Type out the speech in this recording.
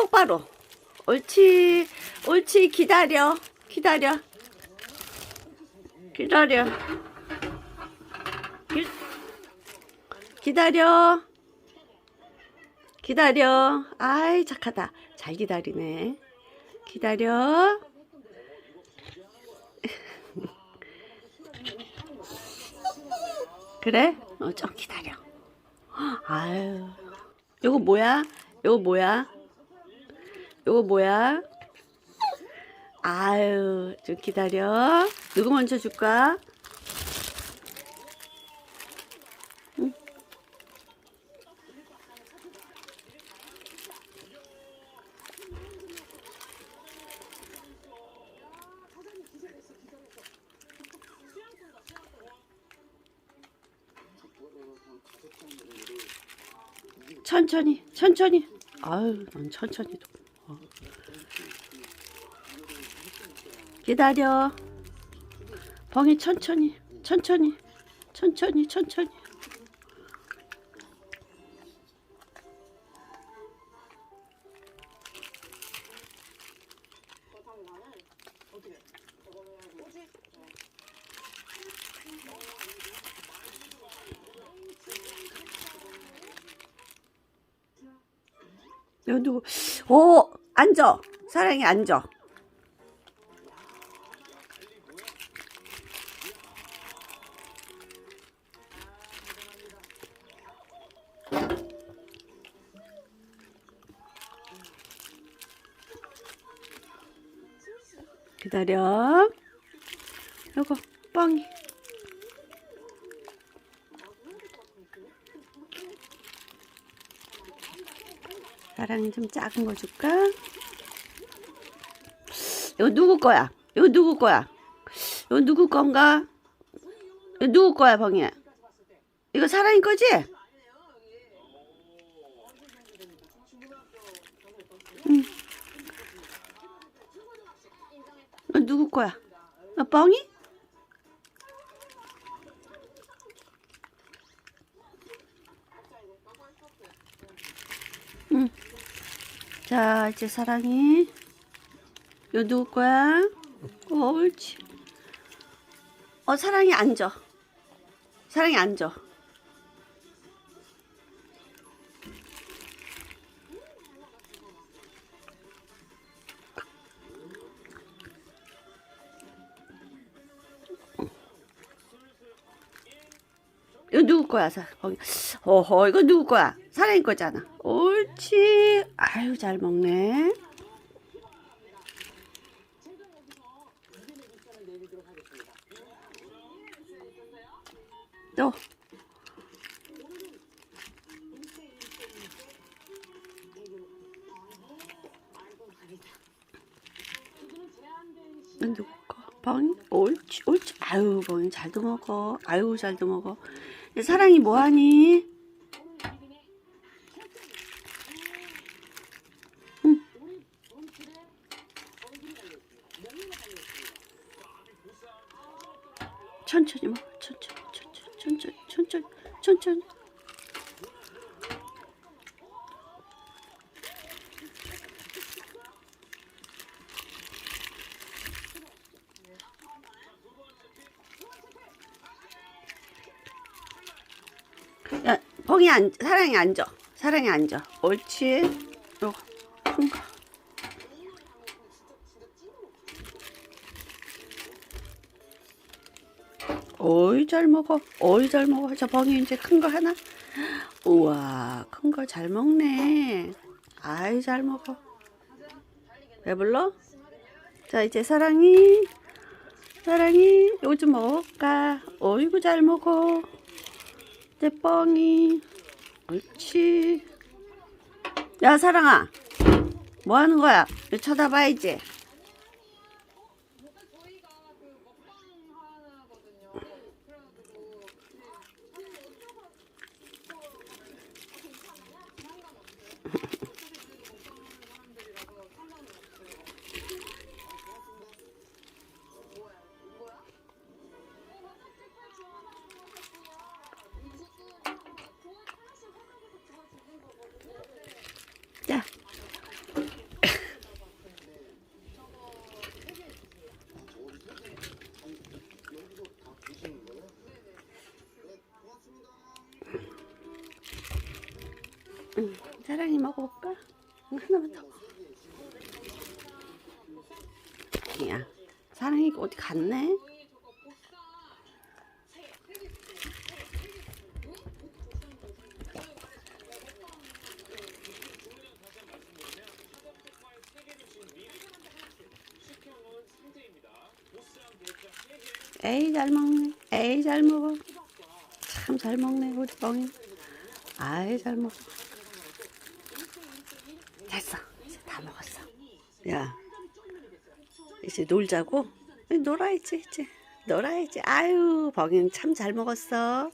똑바로. 옳지. 옳지. 기다려. 기다려. 기다려. 기, 기다려. 기다려. 아이, 착하다. 잘 기다리네. 기다려. 그래? 어, 좀 기다려. 아유. 요거 뭐야? 요거 뭐야? 요거 뭐야? 아유, 좀 기다려. 누구 먼저 줄까? 응? 천천히, 천천히. 아유, 난 천천히 도. 어. 기다려. 벙이 천천히, 천천히, 천천히, 천천히. 여 누구? 오, 앉아. 사랑이 앉아. 기다려. 요거 뻥이. 사랑이 좀 작은 거 줄까? 이거 누구 거야? 이거 누구 거야? 이거 누구 건가? 이거 누구 거야, 벙이야? 이거 사랑이 거지? 응. 누구 거야? 어, 뻥이? 자, 이제 사랑이. 요 누구 거야? 어, 옳지. 어, 사랑이 앉아. 사랑이 앉아. 이거 누구 거야, 사? 거기. 어허, 이거 누구 거야? 사랑이 거잖아. 옳지. 아유, 잘 먹네. 또. 이건 누구 거? 벙이? 옳지, 옳지. 아유, 벙이 잘도 먹어. 아유, 잘도 먹어. 사랑이 뭐하니? 응. 천천히 먹어. 천천히, 천천히, 천천히, 천천히, 천천히. 야, 벙이 앉, 사랑이 앉아. 사랑이 앉아. 옳지. 요거, 큰 거. 어이, 잘 먹어. 어이, 잘 먹어. 저 벙이 이제 큰 거 하나? 우와, 큰 거 잘 먹네. 아이, 잘 먹어. 배불러? 자, 이제 사랑이. 사랑이, 요즘 먹을까? 어이구, 잘 먹어. 내 뻥이 옳지. 야 사랑아. 뭐 하는 거야? 쳐다봐야지 응, 사랑이 먹어볼까? 응, 하나만 더. 야, 사랑이 어디 갔네? 에이 잘 먹네. 에이 잘 먹어. 참 잘 먹네 우리 뻥이. 아이 잘 먹어. 됐어. 이제 다 먹었어. 야, 이제 놀자고? 놀아야지 이제. 놀아야지. 아유, 뻥이는 참 잘 먹었어.